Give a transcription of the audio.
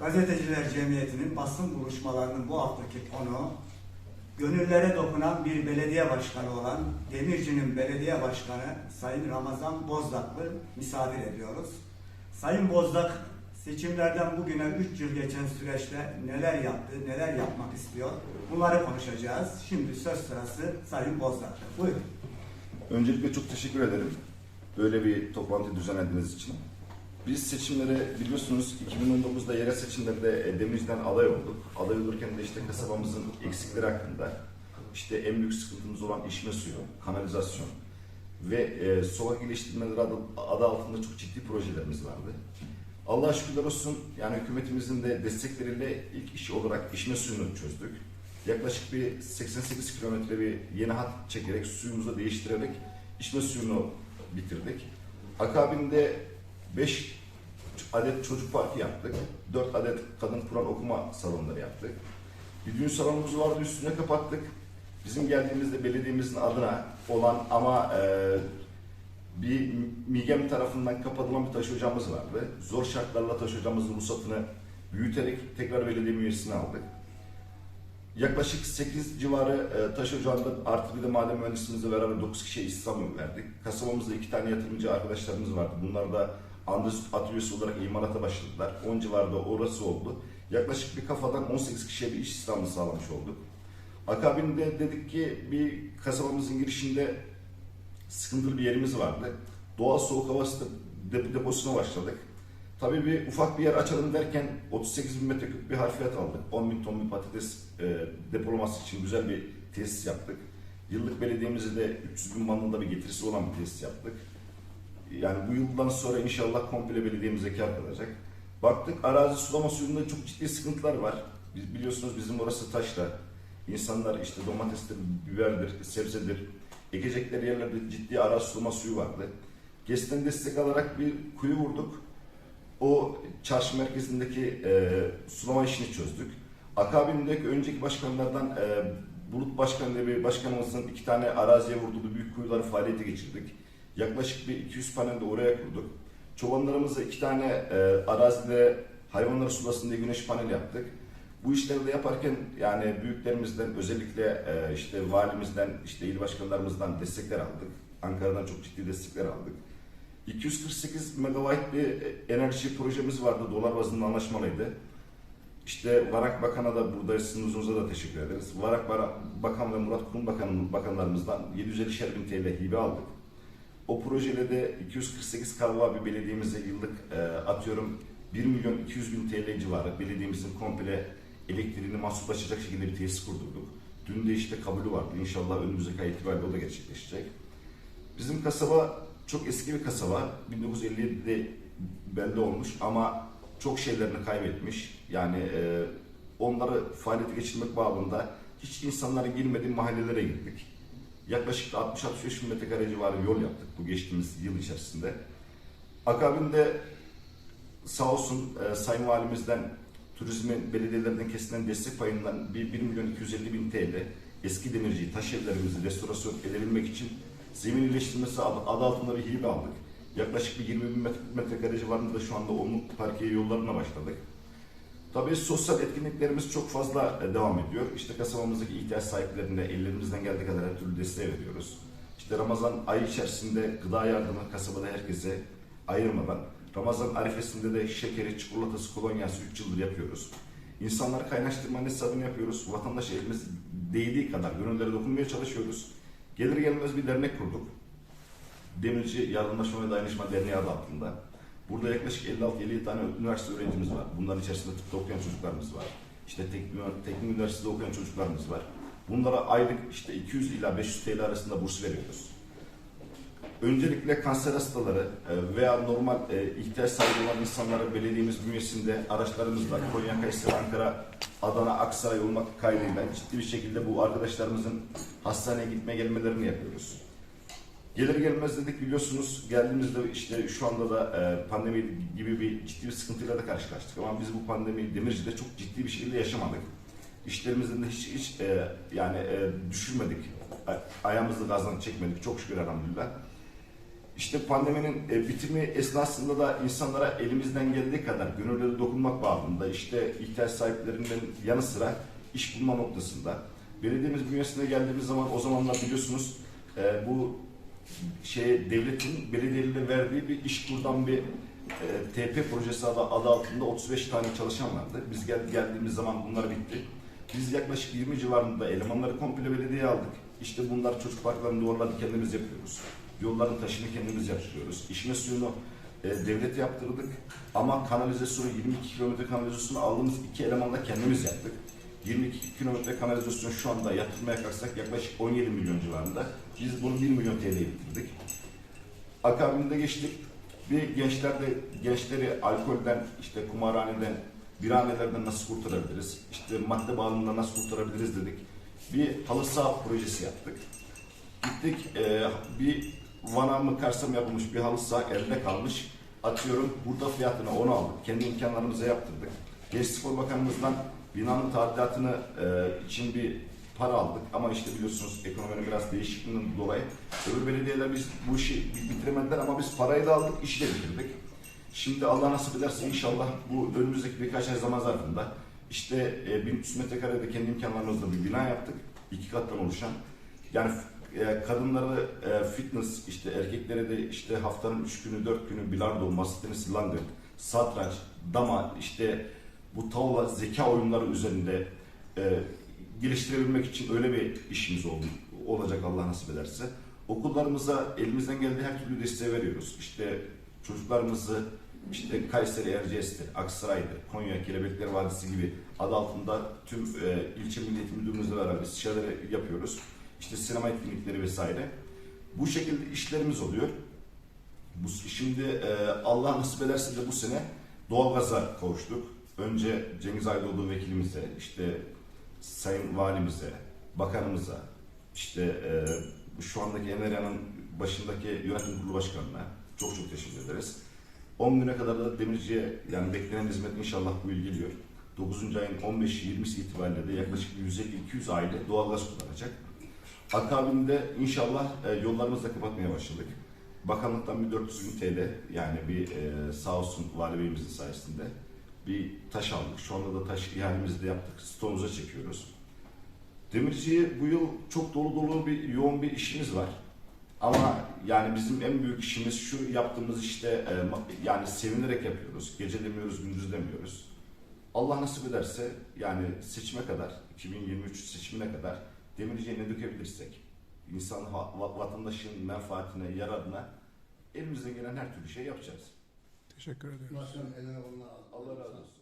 Gazeteciler Cemiyeti'nin basın buluşmalarının bu haftaki konu gönüllere dokunan bir belediye başkanı olan Demirci'nin belediye başkanı Sayın Ramazan Bozdak'ı misafir ediyoruz. Sayın Bozdak seçimlerden bugüne 3 yıl geçen süreçte neler yaptı, neler yapmak istiyor bunları konuşacağız. Şimdi söz sırası Sayın Bozdak'ta. Buyurun. Öncelikle çok teşekkür ederim. Böyle bir toplantı düzenlediğiniz için. Biz seçimlere biliyorsunuz 2019'da yerel seçimlerde e, Demirci'den aday olduk. Aday olurken de işte kasabamızın eksikleri hakkında işte en büyük sıkıntımız olan içme suyu, kanalizasyon ve e, sokak iyileştirmeleri adı, adı altında çok ciddi projelerimiz vardı. Allah'a şükürler olsun yani hükümetimizin de destekleriyle ilk iş olarak içme suyunu çözdük. Yaklaşık bir 88 kilometre bir yeni hat çekerek suyumuzu değiştirerek içme suyunu bitirdik. Akabinde 5 adet çocuk parkı yaptık. 4 adet kadın Kur'an okuma salonları yaptık. Bir düğün salonumuz vardı üstüne kapattık. Bizim geldiğimizde belediyemizin adına olan ama e, bir MİGEM tarafından kapatılan bir taş ocağımız vardı. Zor şartlarla taş ocağımızın ruhsatını büyüterek tekrar belediye üyesine aldık. Yaklaşık 8 civarı e, taş ocağında artı bir de maden mühendisimizle beraber 9 kişiye istihdam verdik. Kasabamızda iki tane yatırımcı arkadaşlarımız vardı. Bunlar da Andrus atölyesi olarak imalata başladılar. 10 civarında orası oldu. Yaklaşık bir kafadan 18 kişiye bir iş istihdamı sağlamış olduk. Akabinde dedik ki bir kasabamızın girişinde sıkıntılı bir yerimiz vardı. Doğal soğuk havası dep- deposuna başladık. Tabii bir ufak bir yer açalım derken 38 bin metreküp bir harfiyat aldık. 10 bin ton bir patates e, depolaması için güzel bir tesis yaptık. Yıllık belediyemize de 300 bin bandında bir getirisi olan bir tesis yaptık. Yani bu yıldan sonra inşallah komple belediyemize kar kalacak. Baktık arazi sulama suyunda çok ciddi sıkıntılar var. Biz biliyorsunuz bizim orası taşla. İnsanlar işte domatestir, biberdir, sebzedir. Ekecekleri yerlerde ciddi arazi sulama suyu vardı. GES'ten destek alarak bir kuyu vurduk. O çarşı merkezindeki e, sulama işini çözdük. Akabindeki önceki başkanlardan e, Bulut Başkan diye bir başkanımızın iki tane araziye vurduğu büyük kuyuları faaliyete geçirdik. Yaklaşık bir 200 panel de oraya kurduk. Çobanlarımıza iki tane e, arazide hayvanları sulasın diye güneş paneli yaptık. Bu işleri de yaparken yani büyüklerimizden özellikle e, işte valimizden, işte il başkanlarımızdan destekler aldık. Ankara'dan çok ciddi destekler aldık. 248 megawatt bir enerji projemiz vardı. Dolar bazında anlaşmalıydı. İşte Varak Bakan'a da burada sizin huzurunuza da teşekkür ederiz. Varak Bakan ve Murat Kurum Bakan, Bakanlarımızdan 750 bin TL hibe aldık. O projeyle de 248 kavva bir belediyemize yıllık e, atıyorum 1 milyon 200 bin TL civarı belediyemizin komple elektriğini mahsuplaşacak şekilde bir tesis kurdurduk. Dün de işte kabulü vardı. İnşallah önümüzdeki ay itibariyle o da gerçekleşecek. Bizim kasaba çok eski bir kasaba. 1957'de belde olmuş ama çok şeylerini kaybetmiş. Yani e, onları faaliyete geçirmek bağlamında hiç insanların girmediği mahallelere gittik. Yaklaşık 60-65 bin metrekare civarı yol yaptık bu geçtiğimiz yıl içerisinde. Akabinde sağ olsun e, Sayın Valimizden turizmin belediyelerden kesilen destek payından bir 1 milyon 250 bin TL eski demirciyi, taş evlerimizi restorasyon edebilmek için zemin iyileştirmesi adı, altında bir hibe aldık. Yaklaşık bir 20 bin metre- metrekare civarında da şu anda onluk parkiye yollarına başladık. Tabii sosyal etkinliklerimiz çok fazla e, devam ediyor. İşte kasabamızdaki ihtiyaç sahiplerine ellerimizden geldiği kadar her türlü desteği veriyoruz. İşte Ramazan ayı içerisinde gıda yardımı kasabada herkese ayırmadan, Ramazan arifesinde de şekeri, çikolatası, kolonyası 3 yıldır yapıyoruz. İnsanları kaynaştırmanın hesabını yapıyoruz. Vatandaş elimiz değdiği kadar gönüllere dokunmaya çalışıyoruz. Gelir gelmez bir dernek kurduk. Demirci Yardımlaşma ve Dayanışma Derneği adı altında. Burada yaklaşık 56-57 tane üniversite öğrencimiz var. Bunların içerisinde tıpta okuyan çocuklarımız var. İşte teknik, teknik üniversitede okuyan çocuklarımız var. Bunlara aylık işte 200 ila 500 TL arasında burs veriyoruz. Öncelikle kanser hastaları e, veya normal e, ihtiyaç sahibi olan insanlara belediyemiz bünyesinde araçlarımız var. Konya, Kayseri, Ankara, Adana, Aksaray olmak kaydıyla ciddi bir şekilde bu arkadaşlarımızın hastaneye gitme gelmelerini yapıyoruz. Gelir gelmez dedik biliyorsunuz geldiğimizde işte şu anda da e, pandemi gibi bir ciddi bir sıkıntıyla da karşılaştık ama biz bu pandemiyi Demirci'de çok ciddi bir şekilde yaşamadık. İşlerimizden de hiç, hiç e, yani e, düşürmedik. Ayağımızı gazdan çekmedik çok şükür elhamdülillah. İşte pandeminin e, bitimi esnasında da insanlara elimizden geldiği kadar gönülleri dokunmak bağlamında işte ihtiyaç sahiplerinin yanı sıra iş bulma noktasında belediyemiz bünyesine geldiğimiz zaman o zamanlar biliyorsunuz e, bu şey devletin belediyelerine verdiği bir iş kurdan bir e, TP projesi adı, adı altında 35 tane çalışan vardı. Biz gel, geldiğimiz zaman bunlar bitti. Biz yaklaşık 20 civarında elemanları komple belediyeye aldık. İşte bunlar çocuk parklarının duvarlarını kendimiz yapıyoruz. Yolların taşını kendimiz yaptırıyoruz. İşme suyunu e, devlet yaptırdık. Ama kanalizasyonu 22 kilometre kanalizasyonu aldığımız iki elemanla kendimiz yaptık. 22 kilometre kanalizasyon şu anda yatırmaya kalksak yaklaşık 17 milyon civarında. Biz bunu 1 milyon TL'ye bitirdik. Akabinde geçtik. Bir gençlerde gençleri alkolden, işte kumarhaneden, biranelerden nasıl kurtarabiliriz? İşte madde bağımlılığından nasıl kurtarabiliriz dedik. Bir halı saha projesi yaptık. Gittik e, bir Van'a mı Kars'a mı yapılmış bir halı saha elde kalmış. Atıyorum burada fiyatına onu aldık. Kendi imkanlarımıza yaptırdık. Gençlik Spor Bakanımızdan binanın tadilatını e, için bir para aldık. Ama işte biliyorsunuz ekonominin biraz değişikliğinden dolayı öbür belediyeler biz bu işi bitiremediler ama biz parayı da aldık, işi de bitirdik. Şimdi Allah nasip ederse inşallah bu önümüzdeki birkaç ay zaman zarfında işte e, 1300 metrekarede kendi imkanlarımızla bir bina yaptık. iki kattan oluşan. Yani e, kadınları e, fitness, işte erkeklere de işte haftanın üç günü, dört günü bilardo, masa tenisi, langırt, satranç, dama, işte bu tavla, zeka oyunları üzerinde e, geliştirebilmek için öyle bir işimiz oldu, olacak Allah nasip ederse. Okullarımıza elimizden geldiği her türlü desteği veriyoruz. İşte çocuklarımızı işte Kayseri Erciyes'tir, Aksaray'dır, Konya, Kelebekler Vadisi gibi adı altında tüm e, ilçe milli eğitim müdürlüğümüzle beraber istişareleri yapıyoruz. İşte sinema etkinlikleri vesaire. Bu şekilde işlerimiz oluyor. Bu, şimdi e, Allah nasip ederse de bu sene doğalgaza kavuştuk. Önce Cengiz Aydoğdu vekilimize, işte Sayın Valimize, Bakanımıza, işte e, şu andaki Enerya'nın başındaki yönetim kurulu başkanına çok çok teşekkür ederiz. 10 güne kadar da Demirci'ye yani beklenen hizmet inşallah bu il geliyor. 9. ayın 15'i 20'si itibariyle de yaklaşık 150-200 aile doğalgaz kullanacak. Akabinde inşallah e, yollarımızı da kapatmaya başladık. Bakanlıktan bir 400 bin TL yani bir e, sağ olsun vali beyimizin sayesinde bir taş aldık. Şu anda da taş ihalemizi de yaptık. Stoğumuza çekiyoruz. Demirci'ye bu yıl çok dolu dolu bir yoğun bir işimiz var. Ama yani bizim en büyük işimiz şu yaptığımız işte e, yani sevinerek yapıyoruz. Gece demiyoruz, gündüz demiyoruz. Allah nasip ederse yani seçime kadar, 2023 seçimine kadar Demirci'ye ne dökebilirsek, insan vatandaşın menfaatine, yararına elimizden gelen her türlü şey yapacağız. Teşekkür ederim. Başkanım eline koluna Allah razı olsun.